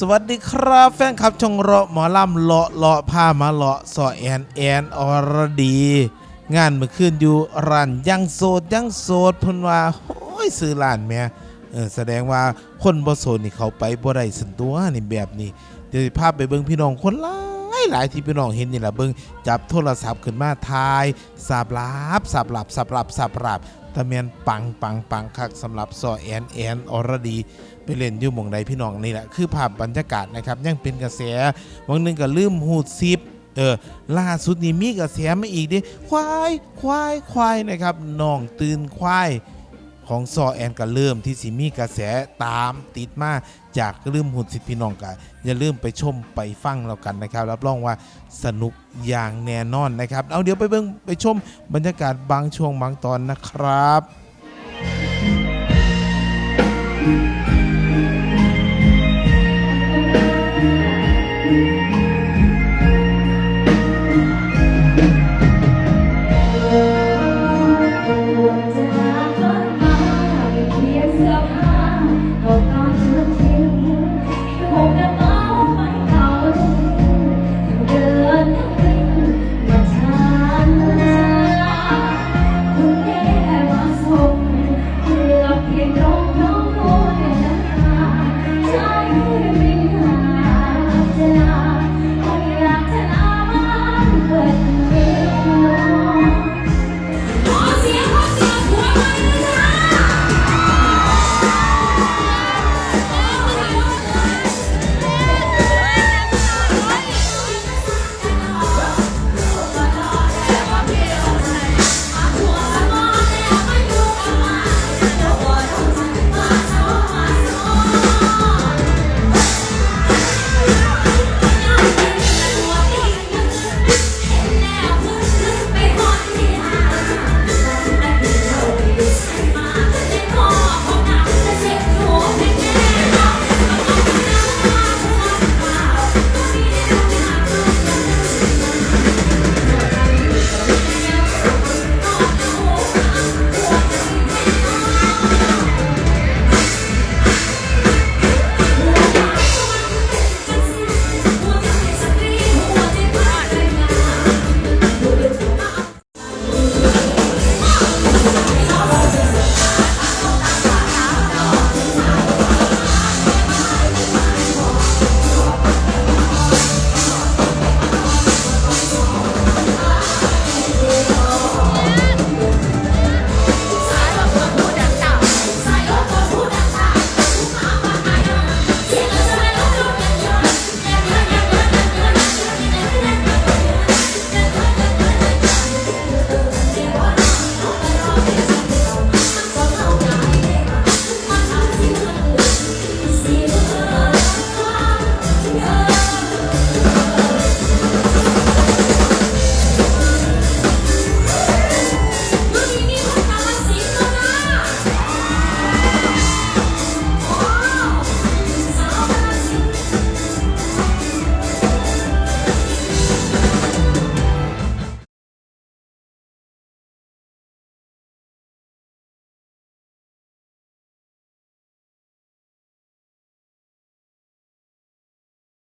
สวัสดีครับแฟนคลับชงเลาะหมอลำเลาะเลาะผ้ามาเลาะสอแอนแอนอรดี งานเมื่อคืนอยู่ร้านยังโสดยังโสดเพิ่นว่าโอ้ยซื้อร้านแม่เออแสดงว่าคนบ่โสดนี่เขาไปบ่ได้สันตัวนี่แบบนี้เดี๋ยวสิพาไปเบิ่งพี่น้องคนหลายหลายที่พี่น้องเห็นนี่ล่ะเบิ่งจับโทรศัพท์ขึ้นมาถ่ายสาบลาบสาบหลับสาบหลับสาบหลับ ตะเมียนปังปังปังคักสำหรับซอแอนแอนอรดี ไปเล่นอยู่หมองใดพี่น้องนี่แหละ คือภาพบรรยากาศนะครับยังเป็นกระแสวันหนึ่งก็ลืมหูดซิปเออล่าสุดนี้มีกระแสมาอีกดิควายควายควายนะครับน้องตื่นควาย ของซอแอนก็เริ่มที่สิมีกระแสตามติดมาจากลืมหุ่นสิทธิพี่น้องกันอย่าลืมไปชมไปฟังเรากันนะครับ รับรองว่าสนุกอย่างแน่นอนนะครับ เอาเดี๋ยวไปเบิ่งไปชมบรรยากาศบางช่วงบางตอนนะครับ thank you